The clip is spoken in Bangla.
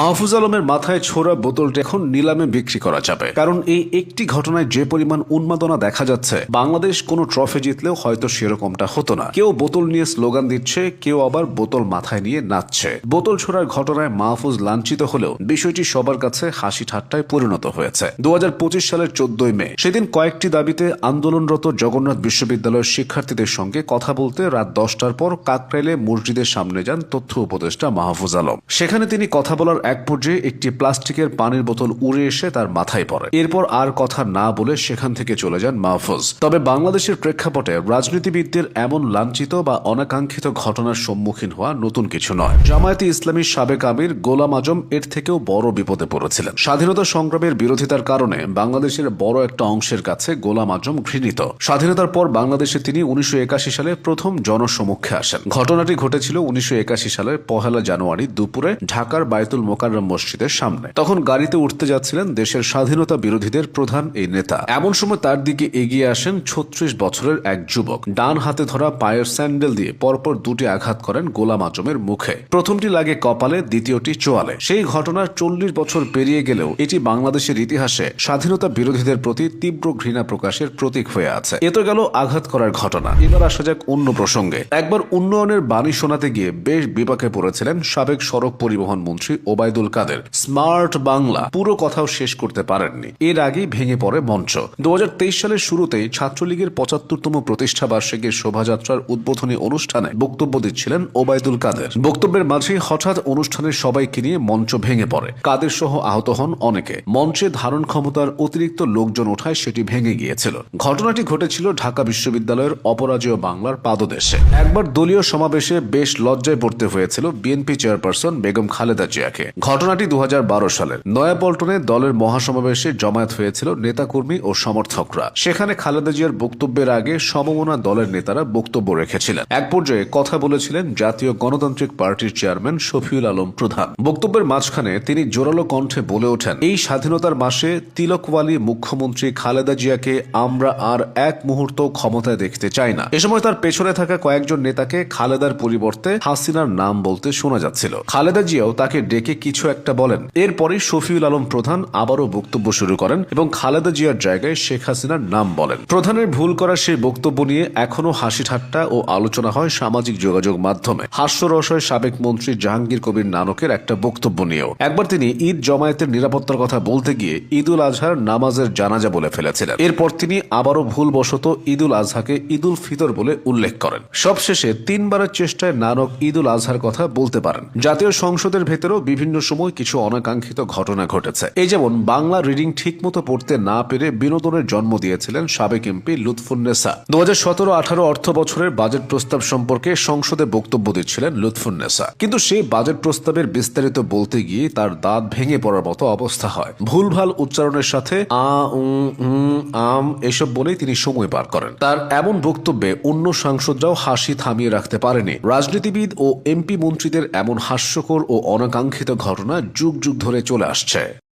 মাহফুজ আলমের মাথায় ছোড়া বোতলটি এখন নিলামে বিক্রি করা যাবে। কারণ এই একটি ঘটনায় যে পরিমাণ উন্মাদনা দেখা যাচ্ছে, বাংলাদেশ কোনো ট্রফি জিতলেও হয়তো সেরকমটা হতো না। কেউ বোতল নিয়ে স্লোগান দিচ্ছে, কেউ আবার বোতল মাথায় নিয়ে নাচছে। বোতল ছোড়ার ঘটনায় মাহফুজ লাঞ্ছিত হলেও বিষয়টি সবার কাছে হাসি ঠাট্টায় পরিণত হয়েছে। দু হাজার পঁচিশ সালের চোদ্দই মে, সেদিন কয়েকটি দাবিতে আন্দোলনরত জগন্নাথ বিশ্ববিদ্যালয়ের শিক্ষার্থীদের সঙ্গে কথা বলতে রাত দশটার পর কাকরাইলে মসজিদের সামনে যান তথ্য উপদেষ্টা মাহফুজ আলম। সেখানে তিনি কথা বলার এক পর্যায়ে একটি প্লাস্টিকের পানির বোতল উড়ে এসে তার মাথায় পড়ে। এরপর আর কথা না বলে সেখান থেকে চলে যান মাহফুজ। তবে বাংলাদেশের প্রেক্ষাপটে রাজনীতিবিদদের এমন লাঞ্ছিত বা অনাকাঙ্ক্ষিত ঘটনার সম্মুখীন হওয়া নতুন কিছু নয়। জামায়াতে ইসলামীর সাবেক আমির গোলাম আজম এর থেকেও বড় বিপদে পড়েছিলেন। স্বাধীনতা সংগ্রামের বিরোধিতার কারণে বাংলাদেশের বড় একটা অংশের কাছে গোলাম আজম ঘৃণিত। স্বাধীনতার পর বাংলাদেশে তিনি উনিশশো একাশি সালে প্রথম জনসমক্ষে আসেন। ঘটনাটি ঘটেছিল উনিশশো একাশি সালের পহেলা জানুয়ারি দুপুরে ঢাকার বায়তুল মোকাররম মসজিদের সামনে। তখন গাড়িতে উঠতে যাচ্ছিলেন দেশের স্বাধীনতা বিরোধীদের প্রধান এই নেতা। এমন সময় তার দিকে এগিয়ে আসেন ছত্রিশ বছরের এক যুবক। ডান হাতে ধরা পায়ের স্যান্ডেল দিয়ে পরপর দুটি আঘাত করেন গোলাম আজমের মুখে। প্রথমটি লাগে কপালে, দ্বিতীয়টি চোয়ালে। সেই ঘটনার চল্লিশ বছর পেরিয়ে গেলেও এটি বাংলাদেশের ইতিহাসে স্বাধীনতা বিরোধীদের প্রতি তীব্র ঘৃণা প্রকাশের প্রতীক হয়ে আছে। এ তো গেল আঘাত করার ঘটনা। এবার আসা যাক অন্য প্রসঙ্গে। একবার উন্নয়নের বাণী শোনাতে গিয়ে বেশ বিপাকে পড়েছিলেন সাবেক সড়ক পরিবহন মন্ত্রী ওবায়দুল কাদের। স্মার্ট বাংলা পুরো কথাও শেষ করতে পারেননি। এর আগেই ভেঙে পড়ে মঞ্চ। দু হাজার তেইশ সালের শুরুতেই ছাত্রলীগের পঁচাত্তরতম প্রতিষ্ঠা বার্ষিকীর শোভাযাত্রার উদ্বোধনী অনুষ্ঠানে বক্তব্য দিচ্ছিলেন ওবায়দুল কাদের। বক্তব্যের মাঝে হঠাৎ অনুষ্ঠানের সবাইকে নিয়ে মঞ্চ ভেঙে পড়ে। কাদের সহ আহত হন অনেকে। মঞ্চে ধারণ ক্ষমতার অতিরিক্ত লোকজন ওঠায় সেটি ভেঙে গিয়েছিল। ঘটনাটি ঘটেছিল ঢাকা বিশ্ববিদ্যালয়ের অপরাজেয় বাংলার পাদদেশে। একবার দলীয় সমাবেশে বেশ লজ্জায় পড়তে হয়েছিল বিএনপি চেয়ারপারসন বেগম খালেদা জিয়াকে। ঘটনাটি দু সালের নয়াপল্টনে দলের মহাসমাবেশে জমায়েত হয়েছিল নেতাকর্মী ও সমর্থকরা। সেখানে খালেদা জিয়ার বক্তব্যের আগে সমমনা দলের নেতারা বক্তব্য রেখেছিলেন। এক পর্যায়ে কথা বলেছিলেন জাতীয় গণতান্ত্রিক পার্টির চেয়ারম্যান শফিউল আলম প্রধান। বক্তব্যের মাঝখানে তিনি জোরালো কণ্ঠে বলে ওঠেন, এই স্বাধীনতার মাসে তিলকওয়ালি মুখ্যমন্ত্রী খালেদা জিয়াকে আমরা আর এক মুহূর্ত ক্ষমতায় দেখতে চাই না। এ সময় তার পেছনে থাকা কয়েকজন নেতাকে খালেদার পরিবর্তে হাসিনার নাম বলতে শোনা যাচ্ছিল। খালেদা জিয়াও তাকে ডেকে কিছু একটা বলেন। এরপরই শফিউল আলম প্রধান আবারও বক্তব্য শুরু করেন এবং খালেদা জিয়ার জায়গায় শেখ হাসিনার নাম বলেন। প্রধানের ভুল করা সেই বক্তব্য নিয়ে এখনও হাসি ঠাট্টা ও আলোচনা হয় সামাজিক যোগাযোগ মাধ্যমে। হাস্যরসয় সাবেক মন্ত্রী জাহাঙ্গীর কবির নানকের একটা বক্তব্য নিয়েও। একবার তিনি ঈদ জমায়েতের নিরাপত্তার কথা বলতে গিয়ে ঈদুল আজহার নামাজের জানাজা বলে ফেলেছিলেন। এরপর তিনি আবারও ভুলবশত ঈদুল আজহাকে ঈদুল ফিতর বলে উল্লেখ করেন। সবশেষে তিনবারের চেষ্টায় নানক ঈদুল আজহার কথা বলতে পারেন। জাতীয় সংসদের ভেতরেও বিভিন্ন সময় কিছু অনাকাঙ্ক্ষিত ঘটনা ঘটেছে। এই যেমন বাংলা রিডিং ঠিকমতো পড়তে না পেরে বিনোদনের জন্ম দিয়েছিলেন সাবেক এমপি লুৎফুন্নেসা দু হাজার সতেরো আঠারো অর্থ বছরের বাজেট প্রস্তাব সম্পর্কে সংসদে বক্তব্য দিচ্ছিলেন লুৎফুন্নেসা কিন্তু সেই বাজেট প্রস্তাবের বিস্তারিত বলতে গিয়ে তার দাঁত ভেঙে পড়ার মতো অবস্থা হয়। ভুলভাল উচ্চারণের সাথে আ উম, আম এসব বলেই তিনি সময় পার করেন। তার এমন বক্তব্যে অন্য সাংসদরাও হাসি থামিয়ে রাখতে পারেনি। রাজনীতিবিদ ও এমপি মন্ত্রীদের এমন হাস্যকর ও অনাকাঙ্ক্ষিত ঘটনা যুগ যুগ ধরে চলে আসছে।